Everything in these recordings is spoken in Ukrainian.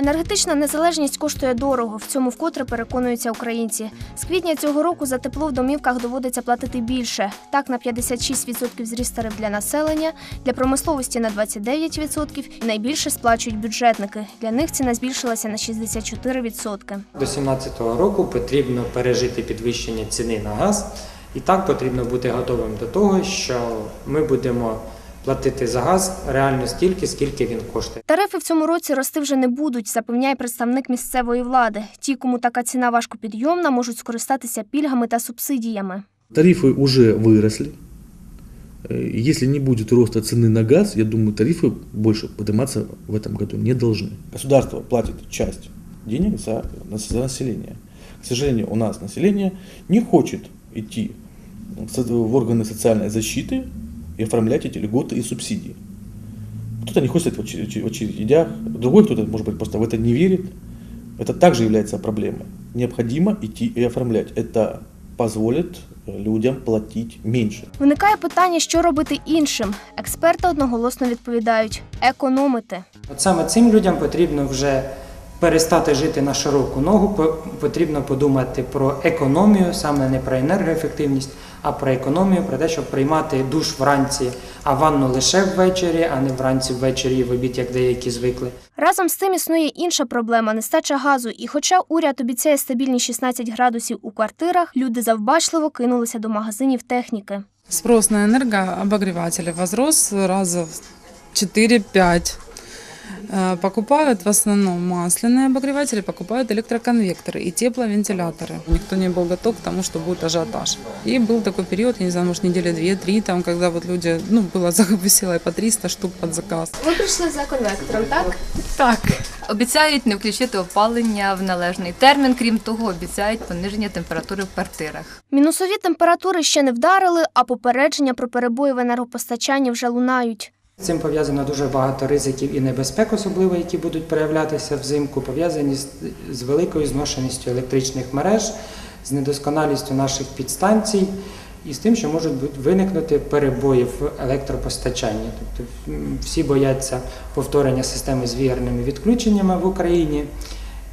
Енергетична незалежність коштує дорого. В цьому вкотре переконуються українці. З квітня цього року за тепло в домівках доводиться платити більше. Так, на 56% зріс тариф для населення, для промисловості на 29% і найбільше сплачують бюджетники. Для них ціна збільшилася на 64%. До 2017 року потрібно пережити підвищення ціни на газ, і так потрібно бути готовим до того, що ми будемо платити за газ реально стільки, скільки він коштує. Тарифи в цьому році рости вже не будуть, запевняє представник місцевої влади. Ті, кому така ціна важкопідйомна, можуть скористатися пільгами та субсидіями. Тарифы уже выросли. Э, Если не будет роста цены на газ, я думаю, тарифы больше подниматься в этом году не должны. Государство платит часть денег за, за население. К сожалению, у нас население не хочет идти в со- в органы социальной защиты и оформлять эти льготы и субсидии. Кто-то не хочет в очер- в очередях, другой кто-то, может быть, просто в это не верит. Это также является проблемой. Необходимо идти и оформлять. Это позволит э, людям платить меньше. Виникає питання, що робити іншим. Експерти одноголосно відповідають економити. От саме цим людям потрібно вже перестати жити на широку ногу, по- потрібно подумати про економію, саме не про енергоефективність, а про економію, про те, щоб приймати душ вранці, а ванну лише ввечері, а не вранці ввечері і в обід, як деякі звикли. Разом з тим існує інша проблема нестача газу. І хоча уряд обіцяє стабільні 16 градусів у квартирах, люди завбачливо кинулися до магазинів техніки. Спрос на энергообогреватели возрос раза в 4-5. Э, Покупают в основном масляные обогреватели, покупают электроконвекторы и тепловентиляторы. Никто не был готов к тому, что будет ажиотаж. И был такой период, я не знаю, может, недели две-три, там, когда вот люди, ну, было висела и по 300 штук под заказ. Ви прийшли за конвектором, так? Так, обіцяють не включити опалення в належний термін. Крім того, обіцяють пониження температури в квартирах. Мінусові температури ще не вдарили, а попередження про перебої в енергопостачанні вже лунають. З цим пов'язано дуже багато ризиків і небезпек, особливо які будуть проявлятися взимку, пов'язані з, великою зношеністю електричних мереж, з недосконалістю наших підстанцій і з тим, що можуть виникнути перебої в електропостачанні. Тобто всі бояться повторення системи з віярними відключеннями в Україні.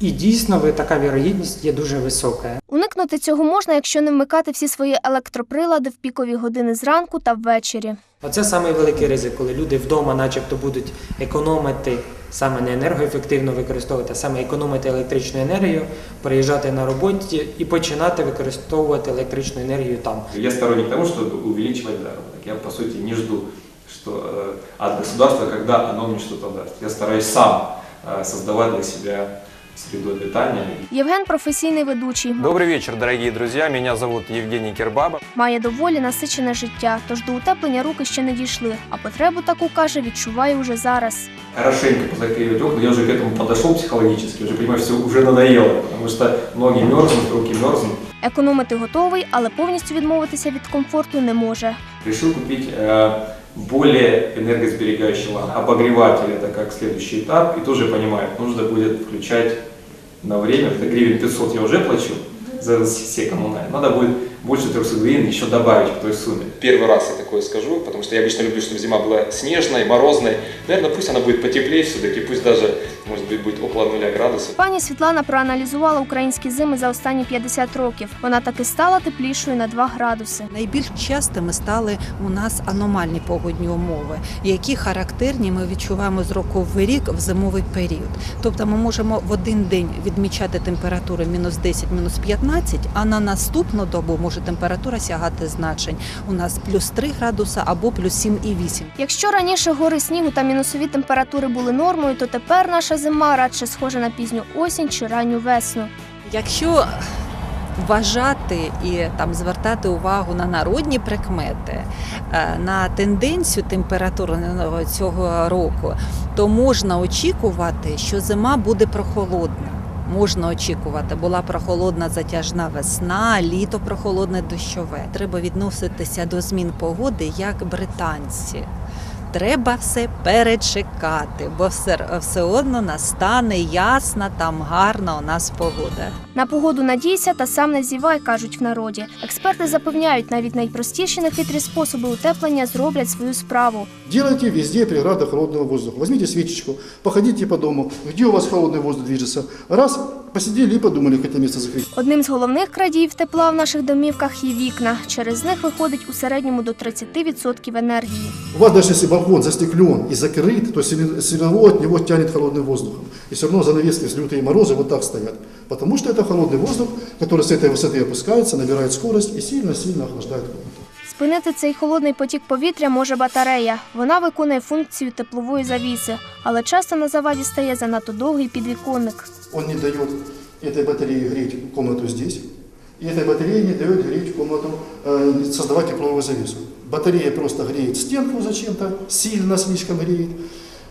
І дійсно така вірогідність є дуже висока. Уникнути цього можна, якщо не вмикати всі свої електроприлади в пікові години зранку та ввечері. Оце самий великий ризик, коли люди вдома, начебто, будуть економити саме не енергоефективно використовувати, а саме економити електричну енергію, приїжджати на роботі і починати використовувати електричну енергію там. Я сторонник того, чтобы увеличивать заработок. Я, по сути, не жду что, э, от государства, когда оно мне что-то даст. Я стараюсь сам э, создавать для себя среду обитания. Євген професійний ведучий, Добрый вечер, дорогие друзья. Меня зовут Евгений Кирбаба. має доволі насичене життя, тож до утеплення руки ще не дійшли. А потребу таку каже, відчуває уже зараз. Хорошенько позаклеивать окна. Я уже к этому подошел психологически, уже понимаю, все уже надоело, потому что ноги мерзнут, руки мерзнут. Економити готовий, але повністю відмовитися від комфорту не може. Решил купить э, более энергосберегающего обогревателя, это как следующий этап. И тоже понимаю, нужно будет включать на время, это гривен 500 я уже плачу за все коммунальные. Надо будет больше 300 гривен еще добавить к той сумме. Первый раз я такое скажу, потому что я обычно люблю, чтобы зима была снежной, морозной. Наверное, пусть она будет потеплее все-таки, пусть даже, может быть, будет около нуля градусов. Пані Світлана проаналізувала українські зими за останні 50 років. Вона таки стала теплішою на 2 градуси. Найбільш частими стали у нас аномальні погодні умови, які характерні ми відчуваємо з року в рік в зимовий період. Тобто ми можемо в один день відмічати температуру мінус 10, мінус 15, а на наступну добу може температура сягати значень. У нас плюс 3 градуса або плюс 7,8. Якщо раніше гори снігу та мінусові температури були нормою, то тепер наша зима радше схожа на пізню осінь чи ранню весну. Якщо вважати і там звертати увагу на народні прикмети, е, на тенденцію температурного цього року, то можна очікувати, що зима буде прохолодна. Можна очікувати, була прохолодна затяжна весна, літо прохолодне дощове. Треба відноситися до змін погоди як британці. Треба все перечекати, бо все, все одно настане ясна, там гарна у нас погода. На погоду надійся та сам не зівай, кажуть в народі. Експерти запевняють, навіть найпростіші нехитрі способи утеплення зроблять свою справу. Делайте везде преграды холодного воздуха. Возьмите свечечку, походите по дому, где у вас холодный воздух движется. Раз, посидели и подумали, как это место закрыть. Одним з головних крадіїв тепла в наших домівках є вікна. Через них виходить у середньому до 30% енергії. У вас даже если балкон застеклен и закрыт, то все равно от него тянет холодным воздухом. И все равно занавески с лютые морозы вот так стоят. Потому что это холодный воздух, который с этой высоты опускается, набирает скорость и сильно-сильно охлаждает комнату. Спинити цей холодний потік повітря може батарея. Вона виконує функцію теплової завіси, але часто на заваді стає занадто довгий підвіконник. Он не дает этой батарее греть комнату здесь, и этой батарее не дает греть комнату, э, создавать тепловую завесу. Батарея просто греет стенку зачем-то, сильно слишком греет.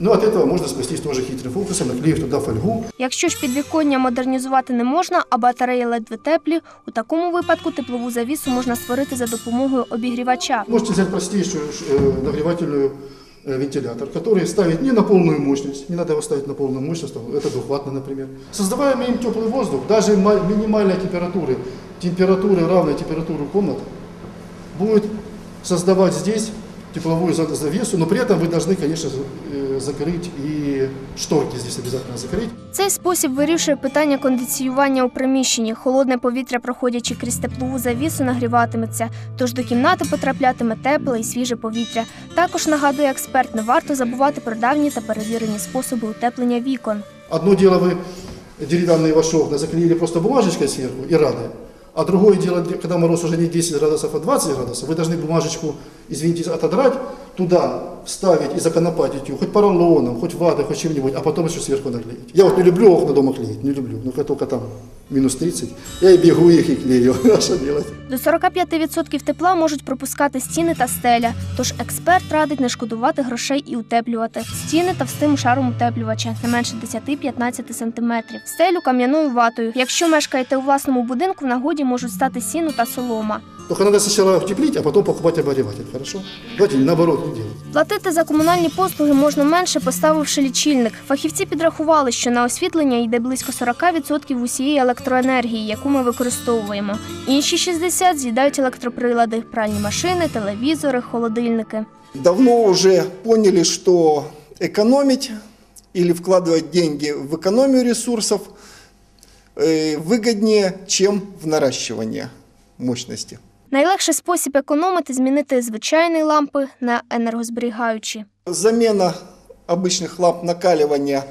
Но от этого можно спастись тоже хитрым фокусом, наклеив туда фольгу. Якщо ж підвіконня модернізувати не можна, а батареї ледве теплі, у такому випадку теплову завісу можна створити за допомогою обігрівача. Можете взять простейшую э, нагревательную э, вентилятор, который ставить не на полную мощность, не надо его ставить на полную мощность, это двухваттный, например. Создавая им теплый воздух, даже ма- минимальной температуры, температуры равной температуре комнаты, будет создавать здесь тепловую за- завесу, но при этом вы должны, конечно, за- э, закрыть и шторки здесь обязательно закрыть. Цей спосіб вирішує питання кондиціювання у приміщенні. Холодне повітря, проходячи крізь теплову завісу, нагріватиметься, тож до кімнати потраплятиме тепле і свіже повітря. Також нагадує експерт, не варто забувати про давні та перевірені способи утеплення вікон. Одно дело вы деревянные ваши окна заклеили просто бумажечкой сверху и рады. А другое дело, когда мороз уже не 10 градусов, а 20 градусов, вы должны бумажечку, извините, отодрать, туда вставить и законопатить ее, хоть поролоном, хоть ватой, хоть чем-нибудь, а потом еще сверху наклеить. Я вот не люблю окна дома клеить, не люблю. Ну, как только там минус 30, я и бегу их и клею. А что делать? До 45% тепла можуть пропускати стіни та стеля. Тож експерт радить не шкодувати грошей і утеплювати стіни товстим шаром утеплювача не менше 10-15 см. Стелю кам'яною ватою. Якщо мешкаєте у власному будинку, в нагоді можуть стати сіно та солома. Только надо сначала утеплить, а потом покупать обогреватель, хорошо? Давайте наоборот не делать. Платити за комунальні послуги можна менше, поставивши лічильник. Фахівці підрахували, що на освітлення йде близько 40% усієї електроенергії, яку ми використовуємо. Інші 60% з'їдають електроприлади, пральні машини, телевізори, холодильники. давно уже поняли, что экономить или вкладывать деньги в экономию ресурсов э, выгоднее, чем в наращивание мощности. Найлегший спосіб економити змінити звичайні лампи на енергозберігаючі. Замена обычных ламп накаливания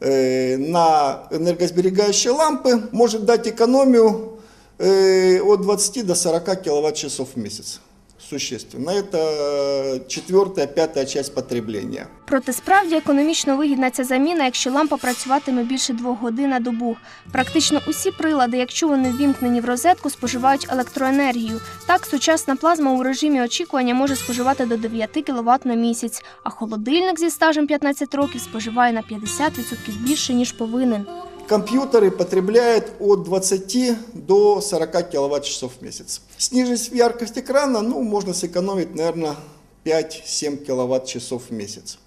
э, на энергосберегающие лампы может дать экономию э, от 20 до 40 киловатт-часов в месяц. Существенно. Это четвертая, пятая часть потребления. Проте справді економічно вигідна ця заміна, якщо лампа працюватиме більше двох годин на добу. Практично усі прилади, якщо вони ввімкнені в розетку, споживають електроенергію. Так, сучасна плазма у режимі очікування може споживати до 9 кВт на місяць, а холодильник зі стажем 15 років споживає на 50% більше, ніж повинен Компьютеры потребляют от 20 до 40 киловатт-часов в месяц. Снижить яркость экрана, ну, можно сэкономить, наверное, 5-7 киловатт-часов в месяц.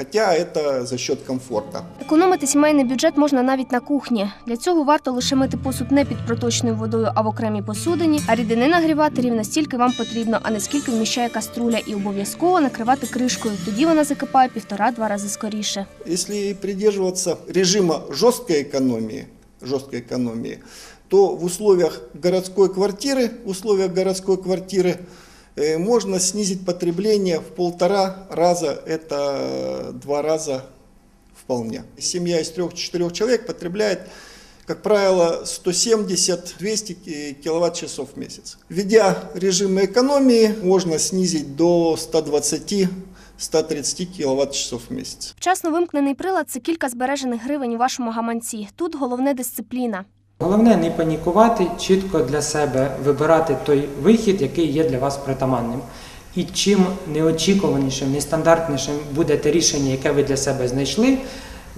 Хотя это за счет комфорта. Економити сімейний бюджет можна навіть на кухні. Для цього варто лише мити посуд не під проточною водою, а в окремій посудині, а рідини нагрівати рівно стільки вам потрібно, а не скільки вміщає каструля, і обов'язково накривати кришкою. Тоді вона закипає півтора-два рази скоріше. Если придерживаться режима жесткой экономии, жесткой экономии, то в условиях городской квартиры, в условиях городской квартиры э, можно снизить потребление в полтора раза, это два раза вполне. Семья из трех-четырех человек потребляет, как правило, 170-200 ки- киловатт-часов в месяц. Введя режимы экономии, можно снизить до 120 130 киловатт-часов в месяц. Вчасно вимкнений прилад це кілька збережених гривень у вашому гаманці. Тут головне дисципліна. Головне не панікувати, чітко для себе вибирати той вихід, який є для вас притаманним. І чим неочікуванішим, нестандартнішим буде те рішення, яке ви для себе знайшли,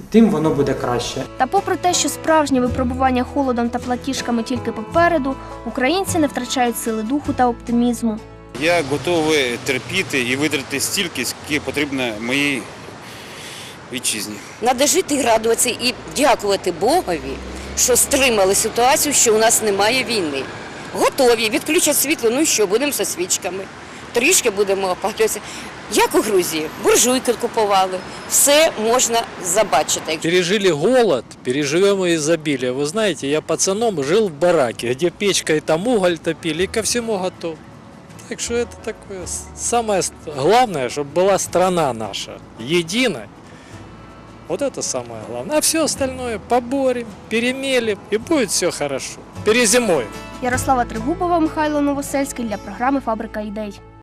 тим воно буде краще. Та попри те, що справжнє випробування холодом та платіжками тільки попереду, українці не втрачають сили духу та оптимізму. Я готовий терпіти і витратити стільки, скільки потрібно моїй вітчизні. Треба жити і радуватися і дякувати Богові що стримали ситуацію, що у нас немає війни. Готові, відключать світло, ну і що, будемо зі свічками. Трішки будемо опалюватися. Як у Грузії, буржуйки купували, все можна забачити. Пережили голод, переживем и изобилие. Вы знаете, я пацаном жил в бараке, где печкой там уголь топили и ко всему готов. Так что это такое с- самое ст- главное, чтобы была страна наша единой. Вот это самое главное. А все остальное поборем, перемелим, и будет все хорошо. Перезимой. Ярослава Тригубова, Михайло Новосельський для програми Фабрика ідей.